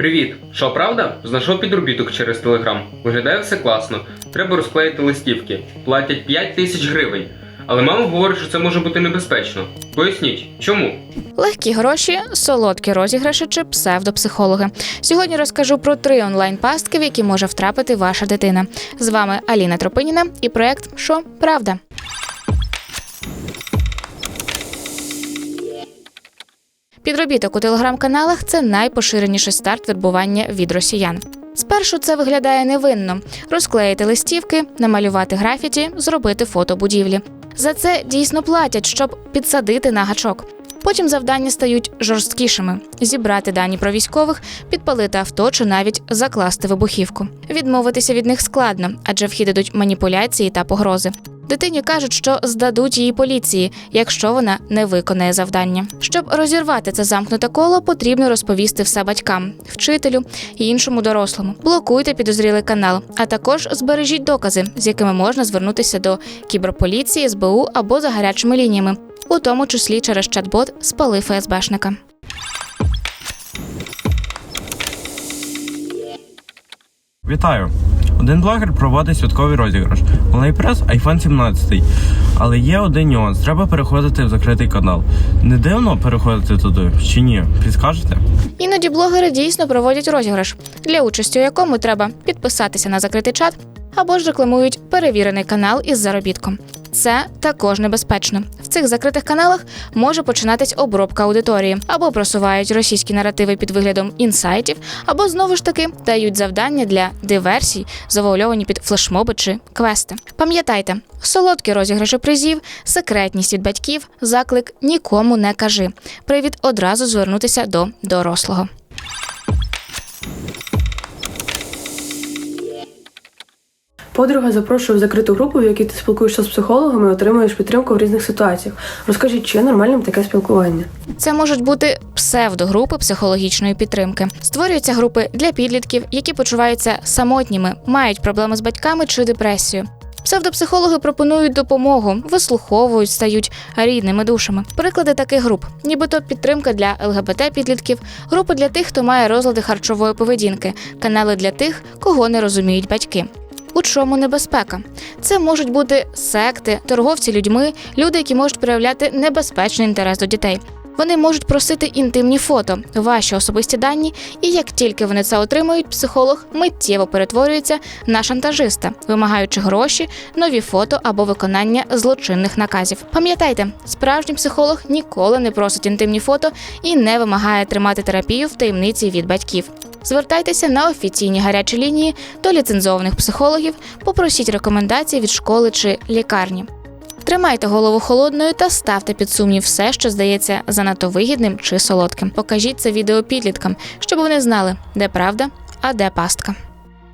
Привіт! Що правда? Знайшов підробіток через телеграм. Виглядає все класно. Треба розклеїти листівки. Платять 5 тисяч гривень. Але мама говорить, що це може бути небезпечно. Поясніть, чому? Легкі гроші, солодкі розіграші чи псевдопсихологи. Сьогодні розкажу про три онлайн-пастки, в які може втрапити ваша дитина. З вами Аліна Тропиніна і проект Що правда. Підробіток у телеграм-каналах це найпоширеніший старт вербування від росіян. Спершу це виглядає невинно: розклеїти листівки, намалювати графіті, зробити фото будівлі. За це дійсно платять, щоб підсадити на гачок. Потім завдання стають жорсткішими: зібрати дані про військових, підпалити авто чи навіть закласти вибухівку. Відмовитися від них складно, адже в хід ідуть маніпуляції та погрози. Дитині кажуть, що здадуть її поліції, якщо вона не виконає завдання. Щоб розірвати це замкнуте коло, потрібно розповісти все батькам, вчителю і іншому дорослому. Блокуйте підозрілий канал, а також збережіть докази, з якими можна звернутися до кіберполіції, СБУ або за гарячими лініями, у тому числі через чат-бот спали ФСБшника. Вітаю! Один блогер проводить святковий розіграш. Онлайн-прес iPhone 17. Але є один нюанс: треба переходити в закритий канал. Не дивно переходити туди чи ні? Підскажете? Іноді блогери дійсно проводять розіграш, для участі у якому треба підписатися на закритий чат або ж рекламують перевірений канал із заробітком. Це також небезпечно. В цих закритих каналах може починатись обробка аудиторії, або просувають російські наративи під виглядом інсайтів, або знову ж таки дають завдання для диверсій, завуальовані під флешмоби чи квести. Пам'ятайте, солодкі розіграші призів, секретність від батьків, заклик нікому не кажи. Привід одразу звернутися до дорослого. Подруга запрошує в закриту групу, в якій ти спілкуєшся з психологами і отримуєш підтримку в різних ситуаціях. Розкажіть, чи є нормальним таке спілкування? Це можуть бути псевдогрупи психологічної підтримки. Створюються групи для підлітків, які почуваються самотніми, мають проблеми з батьками чи депресію. Псевдопсихологи пропонують допомогу, вислуховують, стають рідними душами. Приклади таких груп, нібито підтримка для ЛГБТ підлітків, групи для тих, хто має розлади харчової поведінки, канали для тих, кого не розуміють батьки. У чому небезпека? Це можуть бути секти, торговці людьми, люди, які можуть проявляти небезпечний інтерес до дітей. Вони можуть просити інтимні фото, ваші особисті дані, і як тільки вони це отримують, психолог миттєво перетворюється на шантажиста, вимагаючи гроші, нові фото або виконання злочинних наказів. Пам'ятайте, справжній психолог ніколи не просить інтимні фото і не вимагає тримати терапію в таємниці від батьків. Звертайтеся на офіційні гарячі лінії до ліцензованих психологів, попросіть рекомендацій від школи чи лікарні. Тримайте голову холодною та ставте під сумнів все, що здається занадто вигідним чи солодким. Покажіть це відео підліткам, щоб вони знали, де правда, а де пастка.